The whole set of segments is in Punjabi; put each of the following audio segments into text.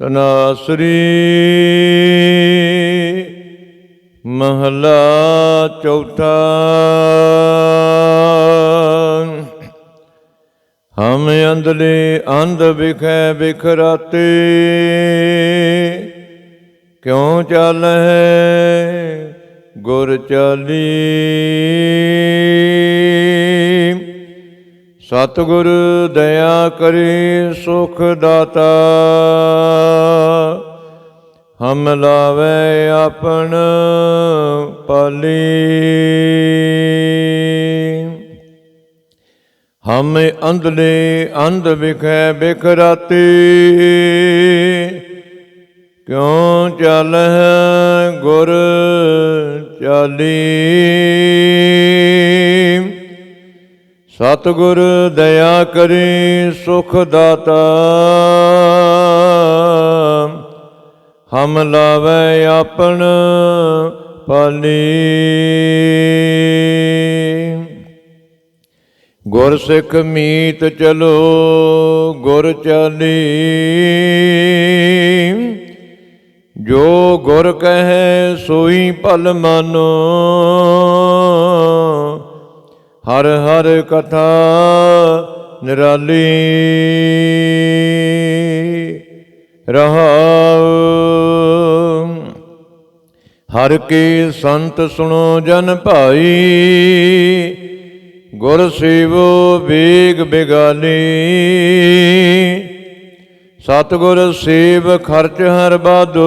ਤਨਾਸਰੀ ਮਹਲਾ ਚੌਥਾ। ਹਮ ਅੰਧਲੇ ਅੰਧ ਵਿਖੈ ਬਿਖਰਾਤੇ ਕਿਉ ਚੱਲ ਹੈ ਗੁਰ ਚਾਲੀ? ਸਤਿਗੁਰ ਦਇਆ ਕਰੇ ਸੁਖ ਦਾਤਾ। ਹਮ ਲਾਵੇ ਆਪਣ ਪਾਲੀ। ਹਮ ਅੰਧਲੇ ਅੰਧ ਵਿਖੈ ਬਿਖਰਾਤੀ ਕਿਉ ਚੱਲ ਹੈ ਗੁਰ ਚਾਲੀ? ਸਤਿਗੁਰ ਦਇਆ ਕਰੇ ਸੁਖ ਦਾਤਾ। ਹਮ ਲਾਵੇ ਆਪਣ ਪਾਲੀ। ਗੁਰ ਸਿੱਖ ਮੀਤ ਚਲੋ, ਗੁਰ ਚਾਲੀ। ਜੋ ਗੁਰ ਕਹੈ ਸੋਈ ਭਲ ਮਾਨੋ। ਹਰ ਹਰ ਕਥਾ ਨਿਰਾਲੀ ਰਹਾਉ। ਹਰ ਕੀ ਸੰਤ ਸੁਣੋ ਜਨ ਭਾਈ, ਗੁਰ ਸੇਵੋ ਵੇਗ ਬਿਗਾਲੀ। ਸਤਿਗੁਰ ਸੇਵ ਖਰਚ ਹਰ ਬਾਦੋ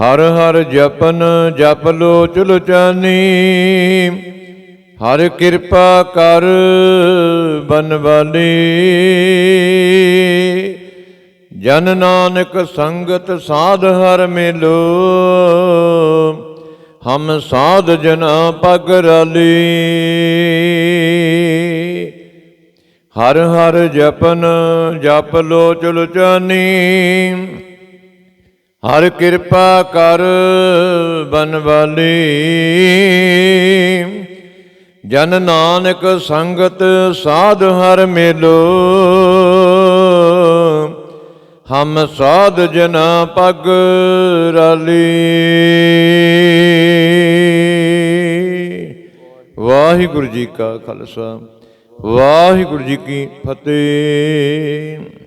ਹਰ ਹਰ ਜਪਨ ਜਪ ਲੋ ਚੁਲਚਾਨੀ ਹਰ ਕਿਰਪਾ ਕਰ ਬਨਵਾਲੀ ਜਨ ਨਾਨਕ ਸੰਗਤ ਸਾਧ ਹਰ ਮਿਲੋ। ਹਮ ਸਾਧ ਜਨਾ ਪਗ ਰਲੀ। ਹਰ ਹਰ ਜਪਨ ਜਪ ਲੋ ਚੁਲਚਾਨੀ ਹਰ ਕਿਰਪਾ ਕਰ ਬਨਵਾਲੀ ਜਨ ਨਾਨਕ ਸੰਗਤ ਸਾਧ ਹਰ ਮਿਲੋ। ਹਮ ਸਾਧ ਜਨਾ ਪਗ ਰਾਲੀ। ਵਾਹਿਗੁਰੂ ਜੀ ਕਾ ਖਾਲਸਾ, ਵਾਹਿਗੁਰੂ ਜੀ ਕੀ ਫਤਿਹ।